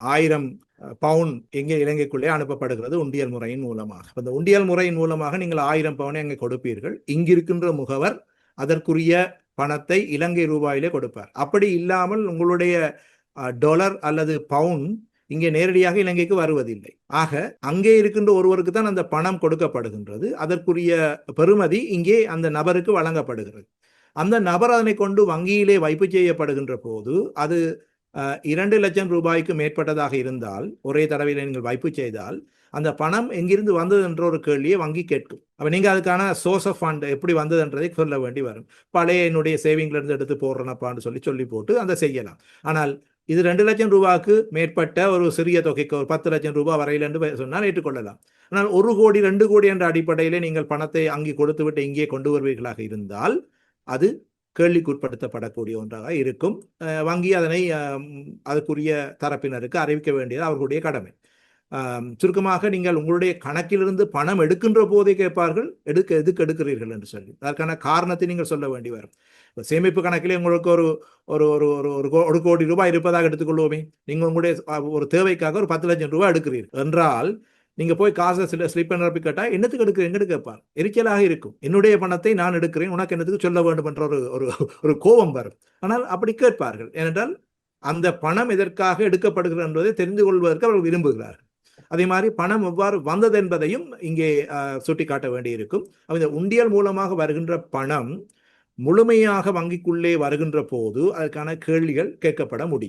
ஆயிரம் பவுன் எங்கே இலங்கைக்குள்ளே அனுப்பப்படுகிறது உண்டியல் முறையின் மூலமாக. அந்த உண்டியல் முறையின் மூலமாக நீங்கள் ஆயிரம் பவுனை அங்கே கொடுப்பீர்கள். இங்கிருக்கின்ற முகவர் அதற்குரிய பணத்தை இலங்கை ரூபாயிலே கொடுப்பார். அப்படி இல்லாமல் உங்களுடைய டாலர் அல்லது பவுன் இங்கே நேரடியாக இலங்கைக்கு வருவதில்லை. ஆக அங்கே இருக்கின்ற ஒருவருக்கு தான் அந்த பணம் கொடுக்கப்படுகின்றது. அதற்குரிய பெறுமதி இங்கே அந்த நபருக்கு வழங்கப்படுகிறது. அந்த நபர் அதனை கொண்டு வங்கியிலே வைப்பு செய்யப்படுகின்ற போது அது இரண்டு லட்சம் ரூபாய்க்கு மேற்பட்டதாக இருந்தால் ஒரே தடவையில் நீங்கள் வைப்பு செய்தால் அந்த பணம் எங்கிருந்து வந்தது என்ற ஒரு கேள்வியை வங்கி கேட்கும். அப்போ நீங்கள் அதுக்கான சோர்ஸ் ஆஃப் ஃபண்ட் எப்படி வந்ததுன்றதை சொல்ல வேண்டி வரும். பழைய என்னுடைய சேவிங்லேருந்து எடுத்து போடுறேனப்பான்னு சொல்லி சொல்லி போட்டு அதை செய்யலாம். ஆனால் இது ரெண்டு லட்சம் ரூபாய்க்கு மேற்பட்ட ஒரு சிறிய தொகைக்கு ஒரு பத்து லட்சம் ரூபாய் வரையிலேருந்து சொன்னால் ஏற்றுக்கொள்ளலாம். ஆனால் ஒரு கோடி ரெண்டு கோடி என்ற அடிப்படையில் நீங்கள் பணத்தை அங்கே கொடுத்து விட்டு இங்கே கொண்டு வருவீர்களாக இருந்தால் அது கேள்விக்குட்படுத்தப்படக்கூடிய ஒன்றாக இருக்கும். வங்கி அதனை அதுக்குரிய தரப்பினருக்கு அறிவிக்க வேண்டியது அவர்களுடைய கடமை. சுருக்கமாக நீங்கள் உங்களுடைய கணக்கிலிருந்து பணம் எடுக்கின்ற போதே கேட்பார்கள் எடுக்க எதுக்கு எடுக்கிறீர்கள் என்று சொல்லி. அதற்கான காரணத்தை நீங்கள் சொல்ல வேண்டி வரும். சேமிப்பு கணக்கிலே உங்களுக்கு ஒரு ஒரு ஒரு ஒரு ஒரு ஒரு கோடி ரூபாய் இருப்பதாக எடுத்துக்கொள்வோமே. நீங்கள் உங்களுடைய ஒரு தேவைக்காக ஒரு பத்து லட்சம் ரூபாய் எடுக்கிறீர்கள். என்றால் நீங்க போய் காசை சில ஸ்லிப் நிரப்பி கேட்டா என்னத்துக்கு எடுக்கிறீங்கன்னு கேட்பார் எரிச்சலாக இருக்கும். என்னுடைய பணத்தை நான் எடுக்கிறேன். உனக்கு என்னத்துக்கு சொல்ல வேண்டும் என்ற ஒரு ஒரு ஒரு கோபம் வரும். ஆனால் அப்படி கேட்பார்கள். ஏனென்றால் அந்த பணம் எதற்காக எடுக்கப்படுகிறது என்பதை தெரிந்து கொள்வதற்கு அவர்கள் விரும்புகிறார்கள். அதே மாதிரி பணம் எவ்வாறு வந்தது என்பதையும் இங்கே சுட்டிக்காட்ட வேண்டியிருக்கும். இந்த உண்டியல் மூலமாக வருகின்ற பணம் முழுமையாக வங்கிக்குள்ளே வருகின்ற போது அதற்கான கேள்விகள் கேட்கப்பட முடியும்.